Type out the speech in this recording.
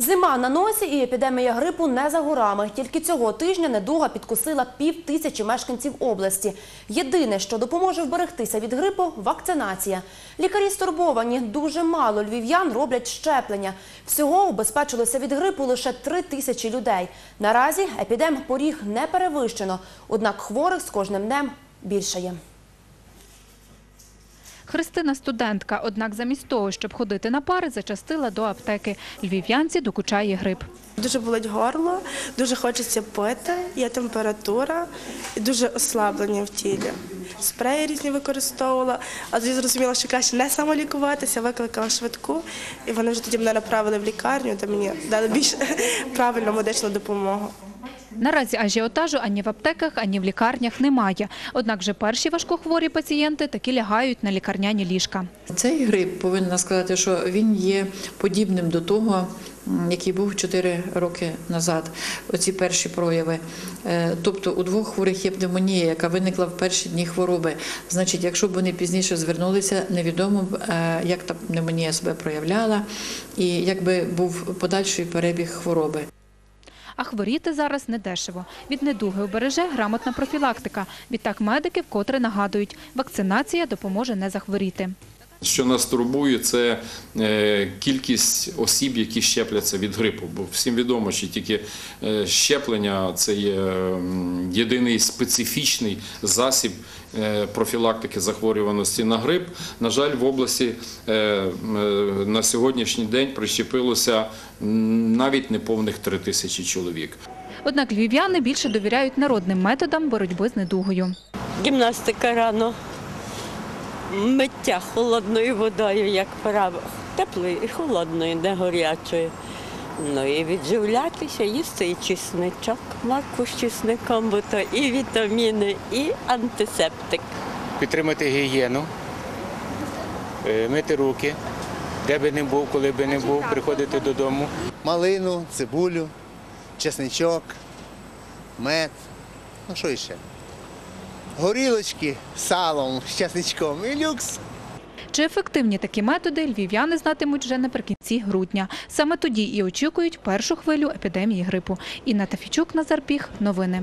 Зима на носі і епідемія грипу не за горами. Тільки цього тижня недуга підкосила пів тисячі мешканців області. Єдине, що допоможе вберегтися від грипу – вакцинація. Лікарі стурбовані. Дуже мало львів'ян роблять щеплення. Всього убезпечилося від грипу лише три тисячі людей. Наразі епідем поріг не перевищено, однак хворих з кожним днем більшає. Христина студентка, однак замість того, щоб ходити на пари, зачастила до аптеки. Львів'янці докучає грип. Дуже болить горло, дуже хочеться пити, є температура і дуже ослаблення в тілі. Спреї різні використовувала, а тоді зрозуміла, що краще не самолікуватися, викликала швидку, і вони вже тоді мене направили в лікарню, де мені дали більш правильну медичну допомогу. Наразі ажіотажу ані в аптеках, ані в лікарнях немає. Однак вже перші важкохворі пацієнти таки лягають на лікарняні ліжка. Цей грип повинна сказати, що він є подібним до того, який був 4 роки назад. Оці перші прояви. Е, Тобто у двох хворих є пневмонія, яка виникла в перші дні хвороби. Значить, якщо б вони пізніше звернулися, невідомо б, е, як та пневмонія себе проявляла і як би був подальший перебіг хвороби. А хворіти зараз не дешево. Від недуги обереже грамотна профілактика. Відтак медики вкотре нагадують, вакцинація допоможе не захворіти. Що нас турбує, це е, кількість осіб, які щепляться від грипу. Бо всім відомо, що тільки е, щеплення це є єдиний специфічний засіб е, профілактики захворюваності на грип. На жаль, в області на сьогоднішній день прищепилося навіть неповних три тисячі чоловік. Однак львів'яни більше довіряють народним методам боротьби з недугою. Гімнастика рано, миття холодною водою, як правило. Теплою і холодною, не гарячою. Ну і відживлятися, їсти і чесничок, моркву з чесником, бо то і вітаміни, і антисептик. підтримати гігієну, е, мити руки, де би не був, коли би не був, приходити додому. малину, цибулю, чесничок, мед. Ну що іще? Горілочки салом, з часничком і люкс. Чи ефективні такі методи львів'яни знатимуть вже наприкінці грудня. Саме тоді і очікують першу хвилю епідемії грипу. Інна Тафічук, Назар Піх. Новини.